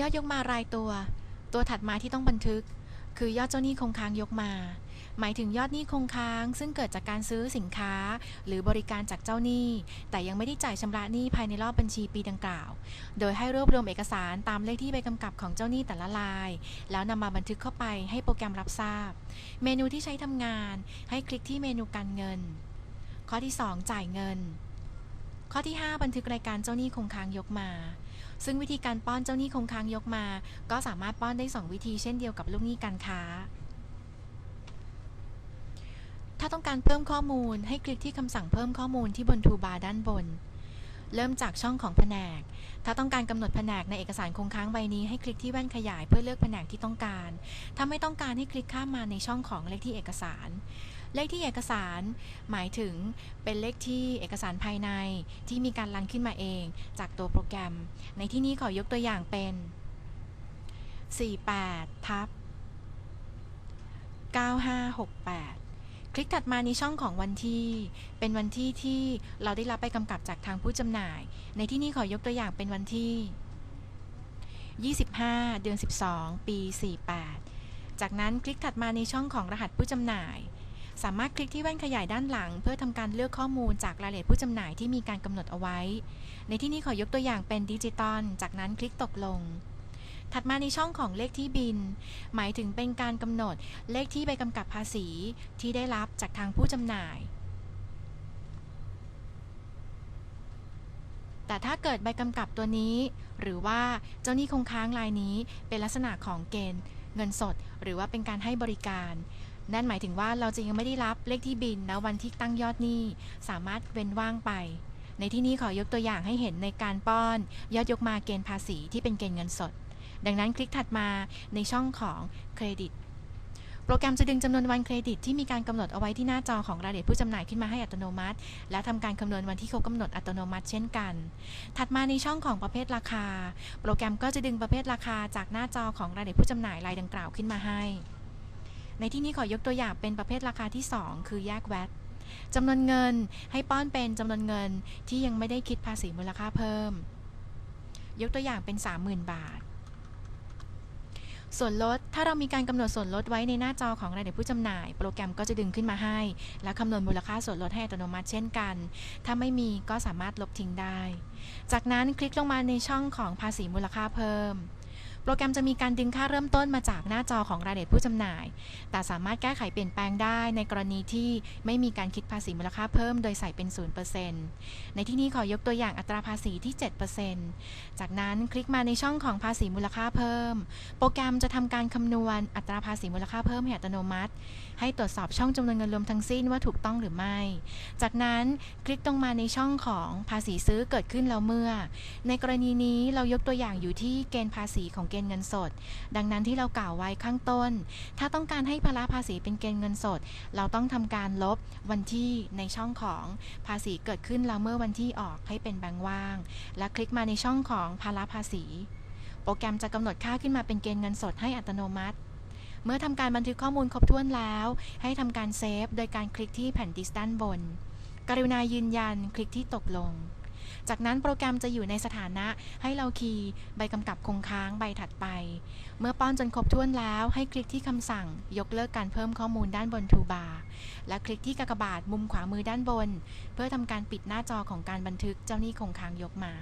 ยอดยกมารายตัว ตัวถัดมาที่ต้องบันทึก คือยอดเจ้าหนี้คงค้างยกมา หมายถึงยอดหนี้คงค้าง ซึ่งเกิดจากการซื้อสินค้า หรือบริการจากเจ้าหนี้ แต่ยังไม่ได้จ่ายชำระหนี้ภายในรอบบัญชีปีดังกล่าว โดยให้รวบรวมเอกสารตามเลขที่ใบกำกับของเจ้าหนี้แต่ละราย แล้วนำมาบันทึกเข้าไปให้โปรแกรมรับทราบ เมนูที่ใช้ทำงาน ให้คลิกที่เมนูการเงิน ข้อที่ 2 จ่ายเงิน ข้อที่ 5 บันทึกรายการเจ้าหนี้คงค้างยกมา ซึ่งวิธีการป้อนเจ้าหนี้คงค้างยกมา ก็สามารถป้อนได้ 2 วิธีเช่นเดียวกับลูกหนี้การค้า ถ้าต้องการเพิ่มข้อมูลให้คลิกที่คำสั่งเพิ่มข้อมูลที่บนทูบาร์ด้านบน เริ่มจากช่องของแผนก ถ้าต้องการกำหนดแผนกในเอกสารคงค้างใบนี้ให้คลิกที่แว่นขยายเพื่อเลือกแผนกที่ต้องการ ถ้าไม่ต้องการให้คลิกข้ามมาในช่องของเลขที่เอกสาร เลขที่เอกสาร หมายถึงเป็นเลขที่เอกสารภายในที่มีการรันขึ้นมาเอง จากตัวโปรแกรม ในที่นี้ขอยกตัวอย่างเป็น 48 ทับ 9568 คลิกถัดมาในช่องของวันที่ เป็นวันที่ที่เราได้รับไปกำกับจากทางผู้จำหน่าย ในที่นี้ขอยกตัวอย่างเป็นวันที่ 25 เดือน 12 ปี 48 จากนั้นคลิกถัดมาในช่องของรหัสผู้จำหน่าย สามารถคลิกที่แว่นขยายด้านหลัง เพื่อทำการเลือกข้อมูลจากรายละเอียดผู้จำหน่ายที่มีการกำหนดเอาไว้ ในที่นี้ขอยกตัวอย่างเป็นดิจิตอล จากนั้นคลิกตกลง ถัดมาในช่องของเลขที่บิน หมายถึงเป็นการกำหนดเลขที่ใบกำกับภาษีที่ได้รับจากทางผู้จำหน่าย แต่ถ้าเกิดใบกำกับตัวนี้ หรือว่าเจ้าหนี้คงค้างรายนี้เป็นลักษณะของเกณฑ์ เงินสด หรือว่าเป็นการให้บริการ นั่นหมายถึงว่าเราจะยังไม่ได้รับเลขที่บินณวันที่ตั้งยอดหนี้ สามารถเว้นว่างไป ในที่นี้ขอยกตัวอย่างให้เห็นในการป้อน ยอดยกมาเกณฑ์ภาษีที่เป็นเกณฑ์เงินสด ดังนั้นคลิกถัดมาในช่องของเครดิตโปรแกรมจะดึงจำนวนวันเครดิตที่มีการกำหนดเอาไว้ที่หน้าจอของรายละเอียดผู้จำหน่ายขึ้นมาให้อัตโนมัติ และทำการคำนวณวันที่เขากำหนดอัตโนมัติเช่นกัน ถัดมาในช่องของประเภทราคา โปรแกรมก็จะดึงประเภทราคาจากหน้าจอของรายละเอียดผู้จำหน่ายรายดังกล่าวขึ้นมาให้ ในที่นี้ขอยกตัวอย่างเป็นประเภทราคาที่ 2 คือแยกแวตจำนวนเงินให้ป้อนเป็นจำนวนเงินที่ยังไม่ได้คิดภาษีมูลค่าเพิ่ม ยกตัวอย่างเป็น 30,000 บาท ส่วนลด ถ้าเรามีการกำหนดส่วนลดไว้ในหน้าจอของรายเอียดผู้จำหน่าย โปรแกรมก็จะดึงขึ้นมาให้ และคำนวณมูลค่าส่วนลดให้อัตโนมัติเช่นกัน ถ้าไม่มีก็สามารถลบทิ้งได้ จากนั้นคลิกลงมาในช่องของภาษีมูลค่าเพิ่ม โปรแกรมจะมีการดึงค่าเริ่มต้นมาจากหน้าจอของรายละเอียดผู้จำหน่าย แต่สามารถแก้ไขเปลี่ยนแปลงได้ในกรณีที่ไม่มีการคิดภาษีมูลค่าเพิ่มโดยใส่เป็น 0%ในที่นี้ขอยกตัวอย่างอัตราภาษีที่ 7%จากนั้นคลิกมาในช่องของภาษีมูลค่าเพิ่ม โปรแกรมจะทำการคำนวณอัตราภาษีมูลค่าเพิ่มให้อัตโนมัติ ให้ตรวจสอบช่องจำนวนเงินรวมทั้งสิ้นว่าถูกต้องหรือไม่ จากนั้นคลิกตรงมาในช่องของภาษีซื้อเกิดขึ้นแล้วเมื่อ ในกรณีนี้เรายกตัวอย่างอยู่ที่เกณฑ์ภาษีของเกณฑ์เงินสด ดังนั้นที่เรากล่าวไว้ข้างต้น ถ้าต้องการให้ภาระภาษีเป็นเกณฑ์เงินสด เราต้องทำการลบวันที่ในช่องของภาษีเกิดขึ้นแล้วเมื่อวันที่ออกให้เป็นแบงว่าง และคลิกมาในช่องของภาระภาษี โปรแกรมจะกำหนดค่าขึ้นมาเป็นเกณฑ์เงินสดให้อัตโนมัติเมื่อทำการบันทึกข้อมูลครบถ้วนแล้ว ให้ทำการเซฟ โดยการคลิกที่แผ่นดิสก์ด้านบน กรุณายืนยันคลิกที่ตกลง จากนั้นโปรแกรมจะอยู่ในสถานะให้เราคีย์ใบกำกับคงค้างใบถัดไป เมื่อป้อนจนครบถ้วนแล้วให้คลิกที่คำสั่ง ยกเลิกการเพิ่มข้อมูลด้านบนทูบาร์และคลิกที่กากบาทมุมขวามือด้านบน เพื่อทำการปิดหน้าจอของการบันทึกเจ้าหนี้คงค้างยกมา